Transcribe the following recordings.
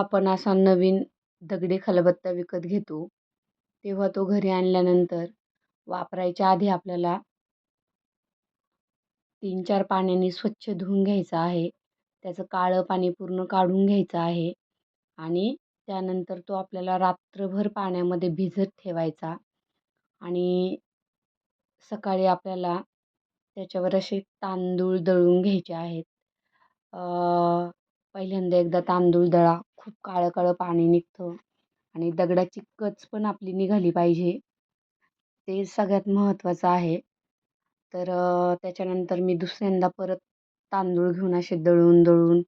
आपण असा नवीन दगडी खलबत्ता विकत घेतो तेव्हा तो घरी आणल्यानंतर वापरायच्या आधी आपल्याला तीन चार पाण्याने स्वच्छ धुवून घ्यायचं आहे. त्याचं काळं पाणी पूर्ण काढून घ्यायचं आहे आणि त्यानंतर तो आपल्याला रात्रभर पाण्यामध्ये भिजत ठेवायचा आणि सकाळी आपल्याला त्याच्यावर असे तांदूळ दळून घ्यायचे आहेत. पहिल्यांदा एकदा तांदूळ दळा. खूप काळं काळं पाणी निघतं आणि दगडाची कच पण आपली निघाली पाहिजे. ते सगळ्यात महत्त्वाचं आहे. तर त्याच्यानंतर मी दुसऱ्यांदा परत तांदूळ घेऊन असे दळून दळून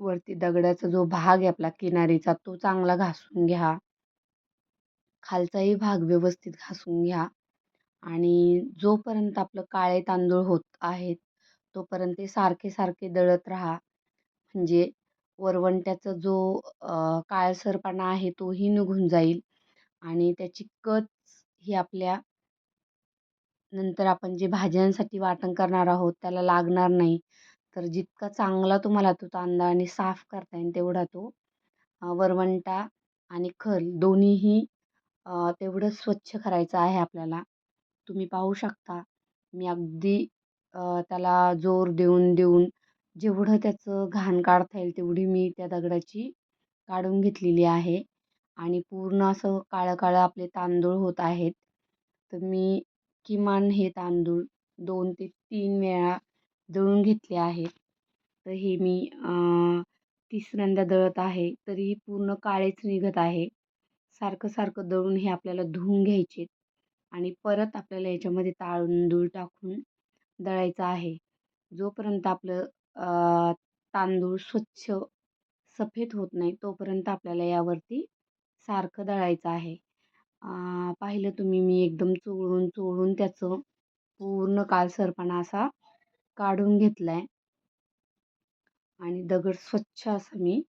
वरती दगडाचा जो भाग आहे आपला किनारीचा तो चांगला घासून घ्या. खालचाही भाग व्यवस्थित घासून घ्या. आणि जोपर्यंत आपलं काळे तांदूळ होत आहेत तोपर्यंत ते सारखे सारखे दळत राहा. म्हणजे वरवंट्याचा जो काळसरपणा आहे तोही निघून जाईल आणि त्याची कच ही आपल्या नंतर आपण जे भाज्यांसाठी वाटण करणार आहोत त्याला लागणार नाही. तर जितका चांगला तुम्हाला तो तांदळाने साफ करता येईल तेवढा तो वरवंटा आणि खल दोन्हीही तेवढं स्वच्छ करायचं आहे आपल्याला. तुम्ही पाहू शकता. मी अगदी त्याला जोर देऊन देऊन जेवढं त्याचं घाण काढता येईल तेवढी मी त्या दगडाची काढून घेतलेली आहे. आणि पूर्ण असं काळं काळं आपले तांदूळ होत आहेत. तर मी किमान हे तांदूळ दोन ते तीन वेळा दळून घेतले आहेत. तर हे मी तिसऱ्यांदा दळत आहे. तरीही पूर्ण काळेच निघत आहे. सारखं सारखं दळून हे आपल्याला धुवून घ्यायचे. आणि परत आपल्याला याच्यामध्ये तांदूळ टाकून दळायचं आहे. जोपर्यंत आपलं तांदूळ स्वच्छ सफेद होत नाही तोपर्यंत आपल्याला यावरती सारखं दळायचं आहे. पाहिलं तुम्ही मी एकदम चोळून चोळून त्याचं पूर्ण काळसरपणा असा काढून घेतला आहे आणि दगड स्वच्छ असा मी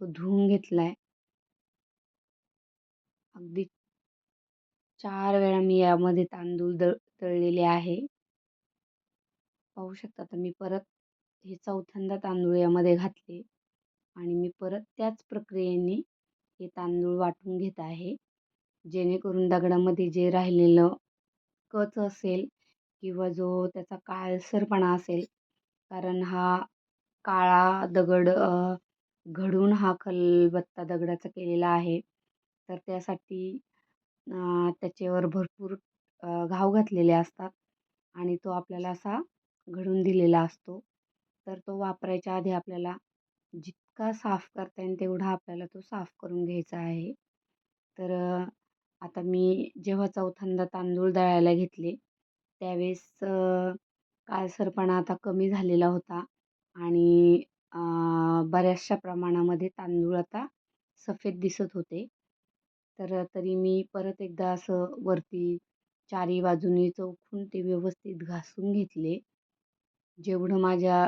तो धुवून घेतला आहे अगदी चार वेळा मी यामध्ये तांदूळ दळ तळलेले आहे. पाहू शकता तर मी परत हे चौथ्यांदा तांदूळ यामध्ये घातले आणि मी परत त्याच प्रक्रियेने हे तांदूळ वाटून घेत आहे. जेणेकरून दगडामध्ये जे राहिलेलं कच असेल किंवा जो त्याचा काळसरपणा असेल कारण हा काळा दगड घडून हा खलबत्ता दगडाचा केलेला आहे तर त्यासाठी त्याच्यावर भरपूर घाव घातलेले असतात आणि तो आपल्याला असा घडून दिलेला असतो. तर तो वापरायच्या आधी आपल्याला जितका साफ करता येईल तेवढा आपल्याला तो साफ करून घ्यायचा आहे. तर आता मी जेव्हा चौथ्यांदा तांदूळ दळायला घेतले त्यावेळेस काळसरपणा आता कमी झालेला होता आणि बऱ्याचशा प्रमाणामध्ये तांदूळ आता सफेद दिसत होते. तर तरी मी परत एकदा असं वरती चारी बाजूनी चौकून ते व्यवस्थित घासून घेतले. जेवढं माझ्या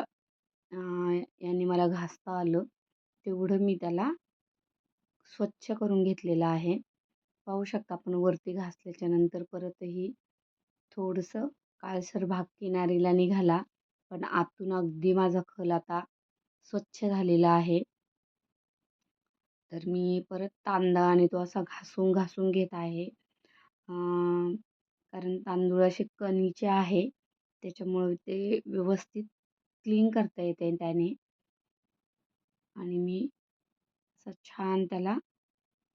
याने मला घासता आलं. तेवढं मी त्याला स्वच्छ करून घेतलेलं आहे. पाहू शकता आपण वरती घासल्याच्या नंतर परतही थोडंसं काळसर भाग किनारीला निघाला. पण आतून अगदी माझा खल आता स्वच्छ झालेला आहे. तर मी परत तांदा आणि तो असा घासून घासून घेत आहे. कारण तांदूळ असे कणीचे आहे. त्याच्यामुळे ते व्यवस्थित क्लीन करता येते त्याने. आणि मी असं छान त्याला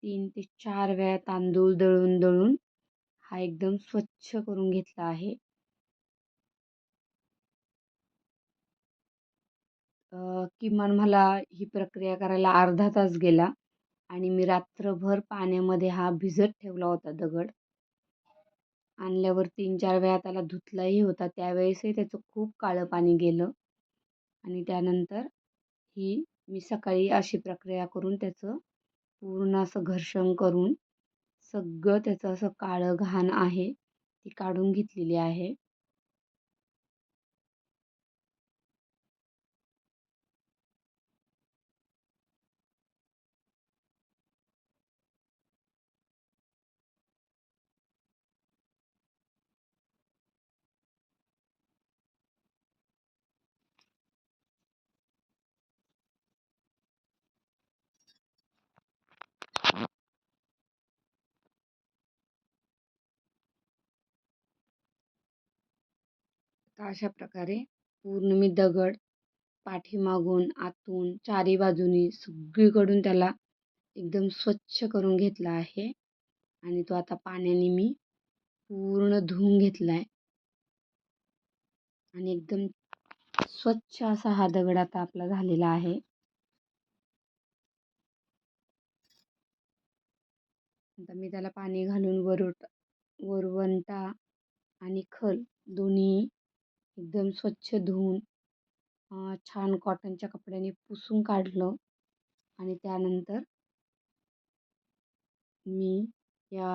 तीन ते चार वेळा तांदूळ दळून दळून हा एकदम स्वच्छ करून घेतला आहे. किमान मला ही प्रक्रिया करायला अर्धा तास गेला आणि मी रात्रभर पाण्यामध्ये हा भिजत ठेवला होता दगड. आणल्यावर तीन चार वेळा त्याला धुतलाही होता. त्यावेळेसही त्याचं खूप काळं पाणी गेलं. आणि त्यानंतर ही मी सकाळी अशी प्रक्रिया करून त्याचं पूर्ण असं घर्षण करून सगळं त्याचं असं काळं घाण आहे ती काढून घेतलेली आहे. आता अशा प्रकारे पूर्ण मी दगड पाठीमागून आतून चारी बाजूनी सगळीकडून त्याला एकदम स्वच्छ करून घेतला आहे. आणि तो आता पाण्याने मी पूर्ण धुवून घेतला आहे आणि एकदम स्वच्छ असा हा दगड आता आपला झालेला आहे. आता मी त्याला पाणी घालून वरुट वरवंटा आणि खल दोन्ही एकदम स्वच्छ धुवून छान कॉटनच्या कपड्याने पुसून काढलं आणि त्यानंतर मी या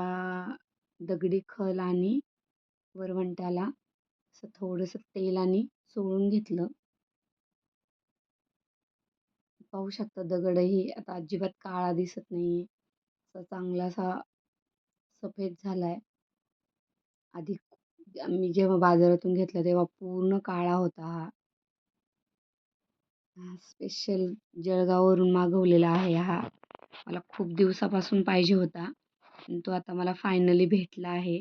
दगडी खल आणि वरवंट्याला असं थोडंसं तेलाने चोळून घेतलं. पाहू शकता दगडही आता अजिबात काळा दिसत नाही आहे असा चांगलासा सफेद झाला आहे आधी मी जेव्हा बाजारातून घेतला तेव्हा पूर्ण काळा होता हा. स्पेशल जळगाववरून मागवलेला आहे हा. मला खूप दिवसापासून पाहिजे होता. तो आता मला फायनली भेटला आहे.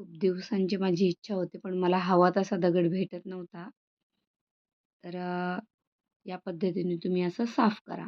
खूप दिवसांची माझी इच्छा होती पण मला हवा तसा दगड भेटत नव्हता. तर या पद्धतीने तुम्ही असं साफ करा.